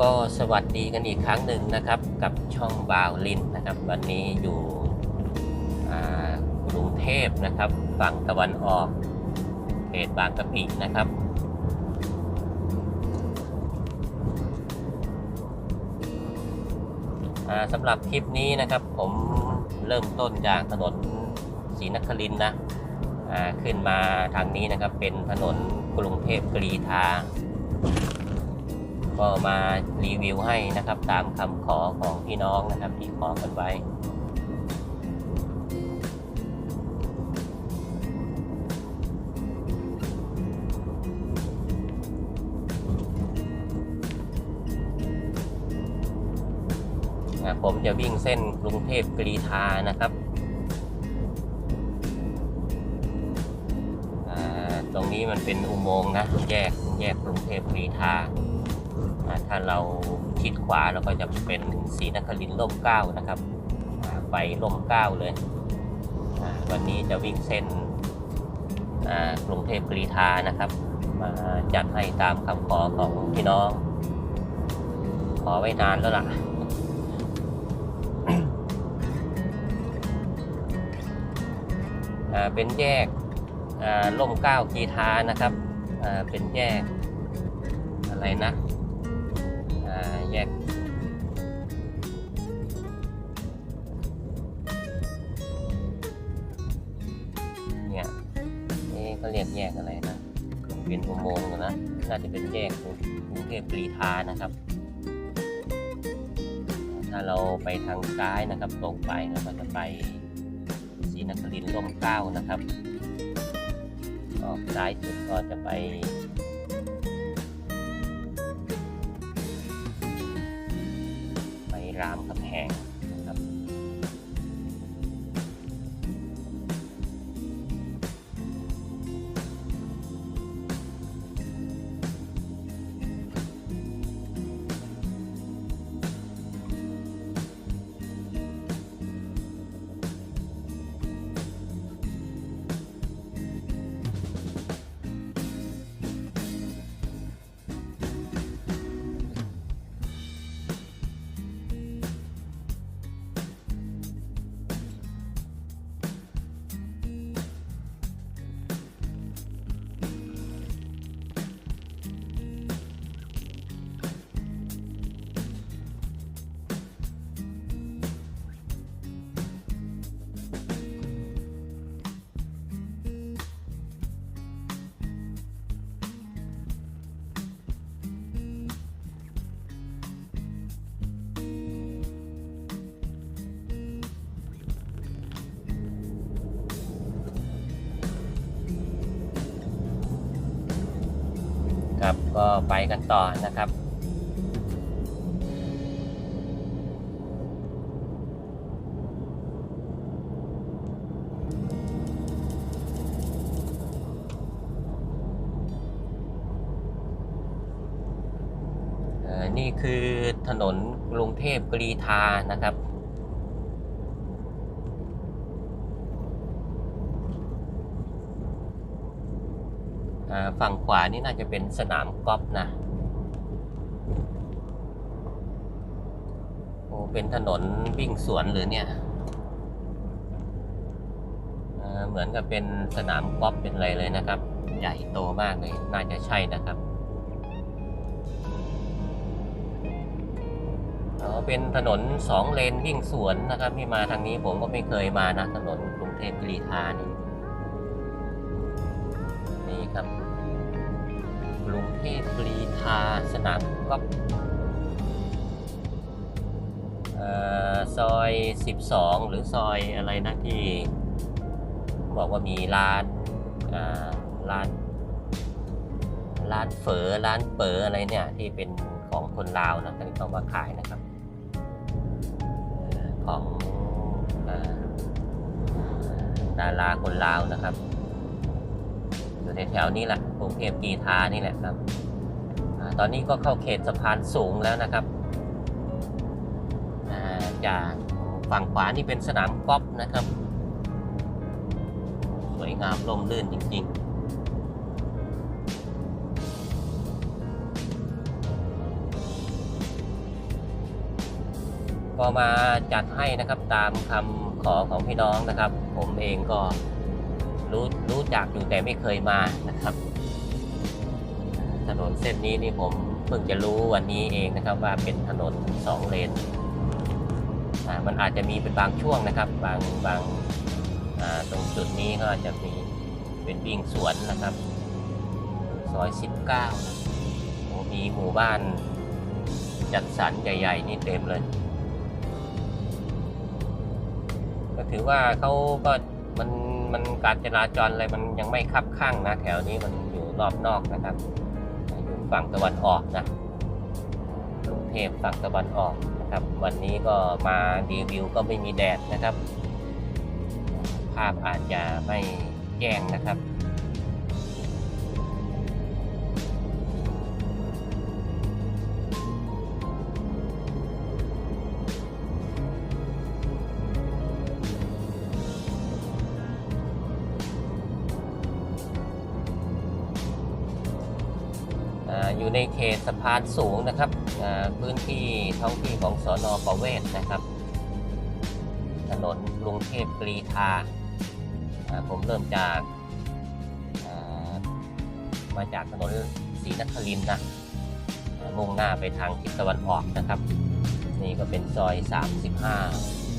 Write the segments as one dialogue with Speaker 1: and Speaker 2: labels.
Speaker 1: ก็สวัสดีกันอีกครั้งหนึ่งนะครับกับช่องบาวลินนะครับ วันนี้อยู่กรุงเทพนะครับฝั่งตะวันออกเขตบางกะปินะครับ สำหรับคลิปนี้นะครับผมเริ่มต้นจากถนนศรีนครินนะขึ้นมาทางนี้นะครับเป็นถนนกรุงเทพกรีธา ก็มารีวิวให้นะครับ ตามคำขอของพี่น้องนะครับที่ขอกันไว้ผมจะวิ่งเส้นกรุงเทพกรีธานะครับตรงนี้มันเป็นอุโมงค์นะแยกแยกกรุงเทพกรีธา ถ้าเราชิดขวาเราก็จะเป็นศรีนครินร่มเก้านะครับไปร่มเก้าเลย วันนี้จะวิ่งเส้นกรุงเทพกรีธานะครับ มาจัดให้ตามคำขอของพี่น้อง ขอไว้นานแล้วล่ะเป็นแยกล่มเก้ากีทานะครับ เป็นแยกอะไรนะ แยกเนี่ยนี่เขาเรียกแยกอะไรนะเป็นอุโมงค์นะน่าจะเป็นแยกกรุงเทพกรีธานะครับ ถ้าเราไปทางซ้ายนะครับ ตรงไปเราก็จะไปศรีนครินทร์ร่มเกล้านะครับออกซ้ายสุดก็จะไป รามคำแหง นะครับ ก็ไปกันต่อนะครับอ่อนี่คือถนนกรุงเทพกรีธานะครับ อ่าฝั่งข วานี่น่าจะเป็นสนามกอล์ฟนะ โอ้ เป็นถนนวิ่งสวนหรือเนี่ย เหมือนกับเป็นสนามกอล์ฟเป็นอะไรเลยนะครับ ใหญ่โตมากเลย น่าจะใช่นะครับอ๋อเป็นถนนสองเลนวิ่งสวนนะครับที่มาทางนี้ผมก็ไม่เคยมานะถนนกรุงเทพกรีธานี่นี่ครับ รุงเทพกรีธาสนามกอล์ฟซอย 12 หรือซอยอะไรนะที่บอกว่ามีร้านร้าน ร้านเฝอร้านเป๋ออะไรเนี่ย ที่เป็นของคนลาวนะที่เขามาขายนะครับ ของอาดาราคนลาวนะครับ แถวๆนี้แหละกรุงเทพกีทานี่แหละครับอตอนนี้ก็เข้าเขตสะพานสูงแล้วนะครับาจากฝั่งขวานี่เป็นสนามกอล์ฟนะครับ สวยงามร่มรื่นจริงๆอก็มาจัดให้นะครับตามคำขอของพี่น้องนะครับ ผมเองก็ รู้รู้จักอยู่แต่ไม่เคยมานะครับ ถนนเส้นนี้นี่ผมเพิ่งจะรู้วันนี้เองนะครับว่าเป็นถนนสองเลนมันอาจจะมีเป็นบางช่วงนะครับ บางบางตรงจุดนี้ก็อาจจะมีเป็นวิ่งสวนนะครับซอย19โอ้มีหมู่บ้านจัดสรรใหญ่ๆนี่เต็มเลย ก็ถือว่าเขาก็มัน มันการจราจรอะไรมันยังไม่คับข้างนะแถวนี้มันอยู่รอบนอกนะครับ อยู่ฝั่งตะวันออกนะกรุงเทพฝั่งตะวันออกนะครับ วันนี้ก็มารีวิวก็ไม่มีแดดนะครับ ภาพอาจจะไม่แจ้งนะครับ อยู่ในเขตสะพานสูงนะครับพื้นที่ท้องที่ของสอนอประเวศนะครับ ถนนกรุงเทพกรีธาผมเริ่มจากมาจากถนนศรีนครินทร์นะมุ่งหน้าไปทางทิศตะวันออกนะครับ นี่ก็เป็นซอย 35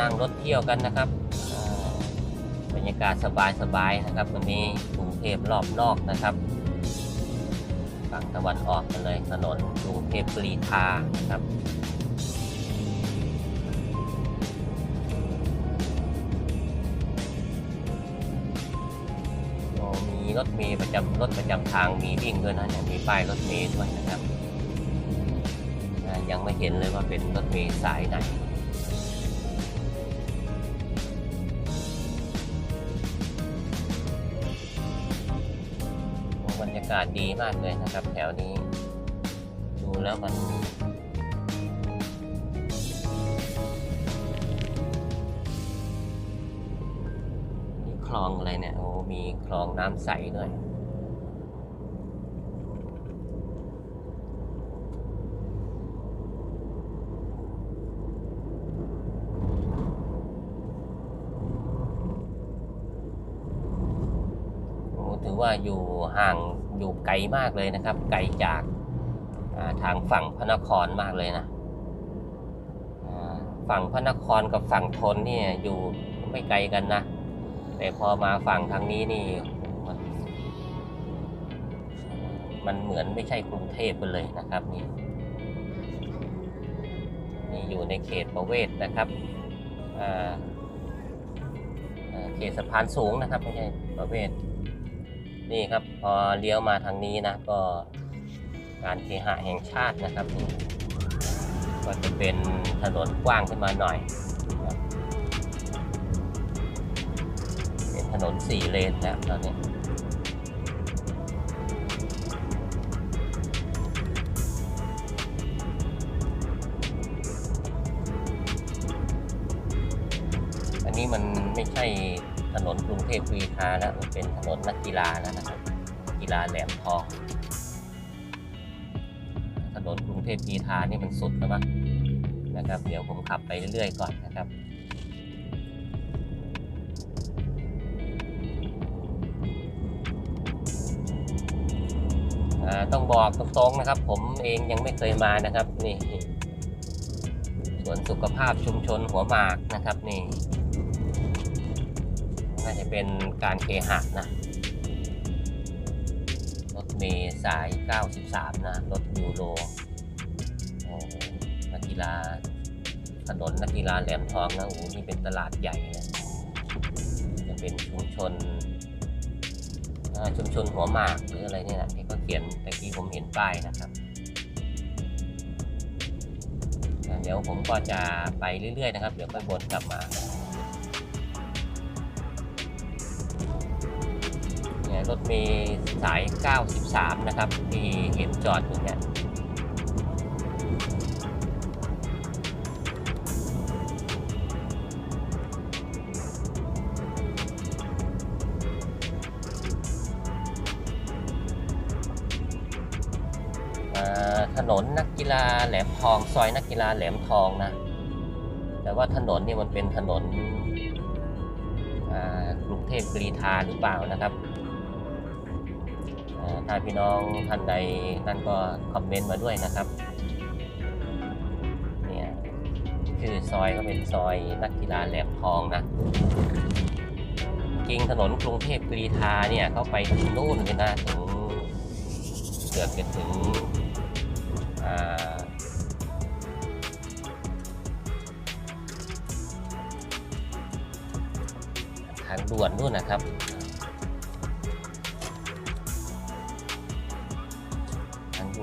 Speaker 1: นั่งรถเที่ยวกันนะครับบรรยากาศสบายๆนะครับวันนี้กรุงเทพรอบนอกนะครับฝั่งตะวันออกกันเลยถนนกรุงเทพกรีธานะครับมีรถเมล์ประจำรถประจำทางมีวิ่งด้วยนะเนี่ยมีป้ายรถเมล์ด้วยนะครับยังไม่เห็นเลยว่าเป็นรถเมล์สายไหนากาศดีมากเลยนะครับ แถวนี้ ดูแล้วมันมีคลองอะไรเนี่ยโอ้มีคลองน้ำใสด้วย โอ้ ถือว่าอยู่ห่างอยู่ไกลมากเลยนะครับ ไกลจากาทางฝั่งพระนครมากเลยนะฝั่งพระนครกับฝั่งทนเนี่ยอยู่ไม่ไกลกันนะ แต่พอมาฝั่งทางนี้นี่มันเหมือนไม่ใช่กรุงเทพไปเลยนะครับนี่นี่อยู่ในเขตประเวศนะครับเขตสะพานสูงนะครับไม่ใช่ประเวศ นี่ครับพอเลี้ยวมาทางนี้นะก็การเคหะแห่งชาตินะครับนี่ก็จะเป็นถนนกว้างขึ้นมาหน่อย เป็นถนนสี่เลนแล้วตอนนี้ เทพกรีฑาแล้วมันเป็นถนนนักกีฬาแล้วนะครับกีฬาแหลมทอง ถนนกรุงเทพกรีฑานี่มันสุดแล้วมั้งนะครับ เดี๋ยวผมขับไปเรื่อยๆก่อนนะครับต้องบอกตรงๆนะครับ ผมเองยังไม่เคยมานะครับ นี่สวนสุขภาพชุมชนหัวหมากนะครับนี่ น่าจะเป็นการเคหะนะ รถเมย์สาย 93 นะ รถยูโรนักกีฬาถนนนักกีฬาแหลมทองนะโอ้โหนี่เป็นตลาดใหญ่นะจะเป็นชุมชนชุมชนหัวหมากหรืออะไรเนี่ยนะที่เขาเขียนตะกี้ผมเห็นป้ายนะครับเดี๋ยวผมก็จะไปเรื่อยๆนะครับ เดี๋ยวค่อยวนกลับมา รถเมล์สาย 93 นะครับ ที่เห็นจอดอยู่เนี่ยถนนนักกีฬาแหลมทองซอยนักกีฬาแหลมทองนะ แต่ว่าถนนนี่มันเป็นถนนกรุงเทพกรีฑาหรือเปล่านะครับ ถ้าพี่น้องท่านใดนั่นก็คอมเมนต์มาด้วยนะครับเนี่ยชื่อซอยก็เป็นซอยนักกีฬาแหลมทองนะจริงถนนกรุงเทพกรีฑาเนี่ยเข้าไปถึงนู่นเลยนะถึงเกือบจะถึงทางด่วนนู่นนะครับ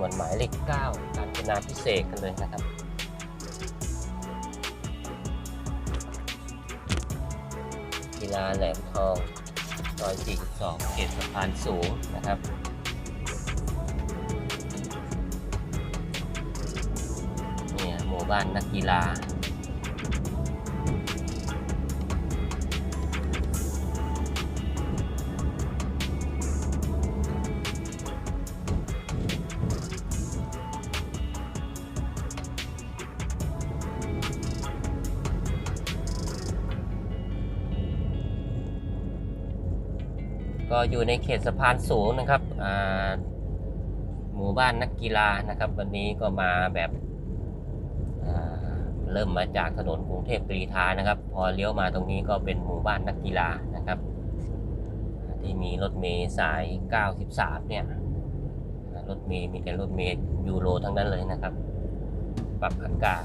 Speaker 1: วนหมายเลขเก้าการจนาพิเศษกกันเลยนะครับกีฬาแหลมทองซอย42เขตสะพานสูงนะครับเนี่ยหมู่บ้านนักกีฬา ก็อยู่ในเขตสะพานสูงนะครับหมู่บ้านนักกีฬานะครับ วันนี้ก็มาแบบเริ่มมาจากถนนกรุงเทพกรีฑานะครับ พอเลี้ยวมาตรงนี้ก็เป็นหมู่บ้านนักกีฬานะครับ ที่มีรถเมล์สาย 93 เนี่ยรถเมล์มีแต่รถเมล์ยูโรทั้งนั้นเลยนะครับ ปรับอากาศ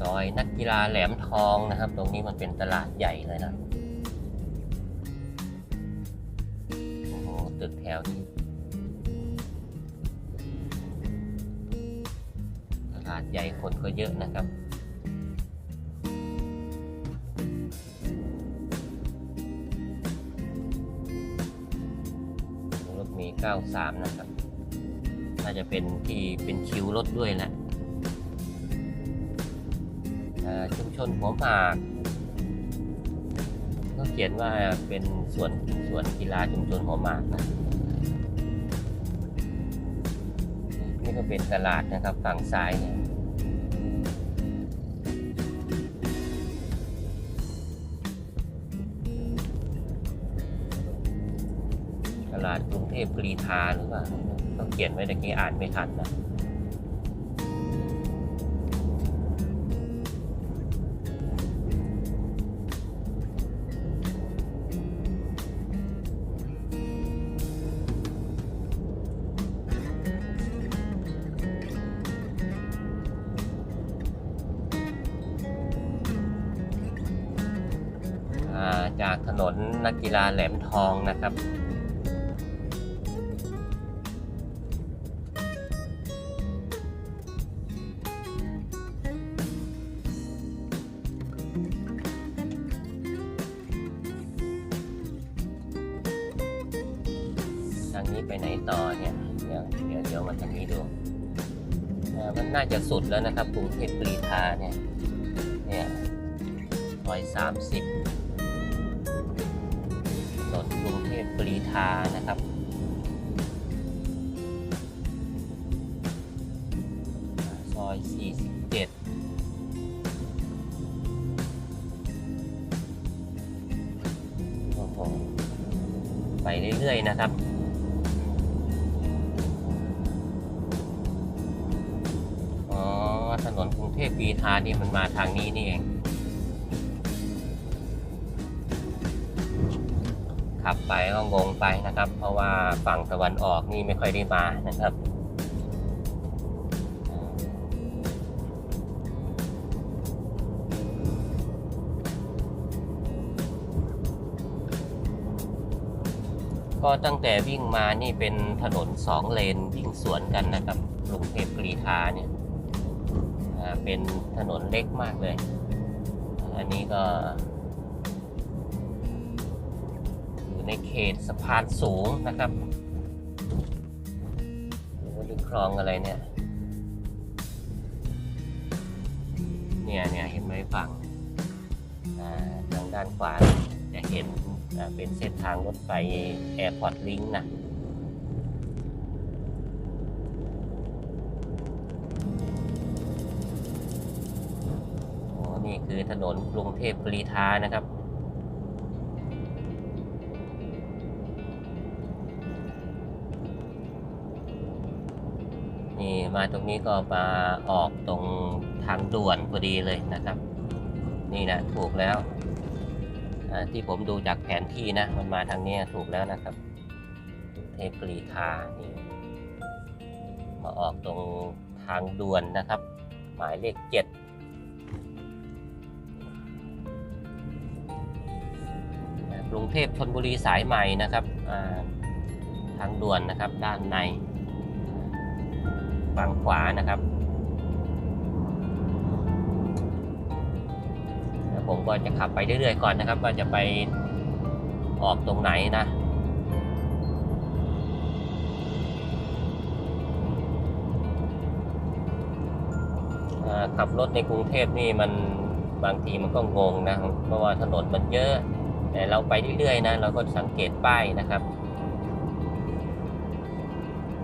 Speaker 1: ซอยนักกีฬาแหลมทองนะครับ ตรงนี้มันเป็นตลาดใหญ่เลยนะโอ้โหตึกแถวนี้ตลาดใหญ่คนก็เยอะนะครับรถเมี93 นะครับ น่าจะเป็นที่เป็นคิวรถด้วยแหละ ชุมชนหัวหมากก็เขียนว่าเป็นสวนสวนกีฬาชุมชนหัวหมากนะนี่ก็เป็นตลาดนะครับฝั่งซ้ายเนี่ยตลาดกรุงเทพกรีฑาหรือเปล่าต้องเขียนไว้ตะกี้อ่านไม่ทันนะ ถนนนักกีฬาแหลมทองนะครับ ทางนี้ไปไหนต่อเนี่ย เดี๋ยวเดี๋ยวเดี๋ยวมาทางนี้ดูมันน่าจะสุดแล้วนะครับกรุงเทพกรีฑาเนี่ย เนี่ยซอยสามสิบ นนกรุงเทพกรีฑานะครับซอยสี่สิบเจ็ดโอ้โหไปเรื่อยๆนะครับอ๋อถนนกรุงเทพกรีฑานี่มันมาทางนี้นี่เอง ขับไปก็งงไปนะครับ เพราะว่าฝั่งตะวันออกนี่ไม่ค่อยได้มานะครับก็ตั้งแต่วิ่งมานี่เป็นถนนสองเลนวิ่งสวนกันนะครับกรุงเทพกรีฑาเนี่ยเป็นถนนเล็กมากเลย อันนี้ก็ ในเขตสะพานสูงนะครับโอ้นี่คลองอะไรเนี่ย เนี่ยเนี่ยเห็นไหมฝั่งทางด้านขวาจะเห็นเป็นเส้นทางรถไฟแอร์พอร์ตลิงก์นะโอ้นี่คือถนนกรุงเทพกรีฑานะครับ นี่มาตรงนี้ก็มาออกตรงทางด่วนพอดีเลยนะครับ นี่นะถูกแล้วที่ผมดูจากแผนที่นะ มันมาทางนี้ถูกแล้วนะครับ เทพกรีฑานี่มาออกตรงทางด่วนนะครับ หมายเลขเจ็ดกรุงเทพธนบุรีสายใหม่นะครับทางด่วนนะครับด้านใน ฝั่งขวานะครับแล้วผมก็จะขับไปเรื่อยๆก่อนนะครับว่าจะไปออกตรงไหนนะขับรถในกรุงเทพนี่มันบางทีมันก็งงนะเพราะว่าถนนมันเยอะ แต่เราไปเรื่อยๆนะเราก็สังเกตป้ายนะครับ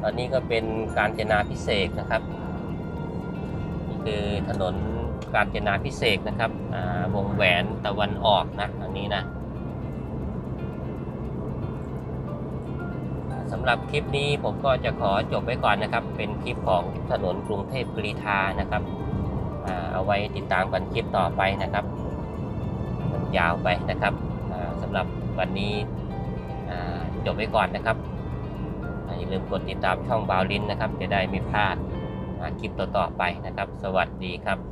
Speaker 1: อนนี้ก็เป็นการจนาพิเศษนะครับนี่คือถนนการจนาพิเศษนะครับวงแหวนตะวันออกนะอันนี้นะสำหรับคลิปนี้ผมก็จะขอจบไว้ก่อนนะครับ เป็นคลิปของถนนกรุงเทพกรีฑานะครับเอาไว้ติดตามกันคลิปต่อไปนะครับ มันยาวไปนะครับสำหรับวันนี้จบไว้ก่อนนะครับ ลืมกดติดตามช่องบาวลินนะครับ จะได้ไม่พลาดคลิปต่อๆไปนะครับ สวัสดีครับ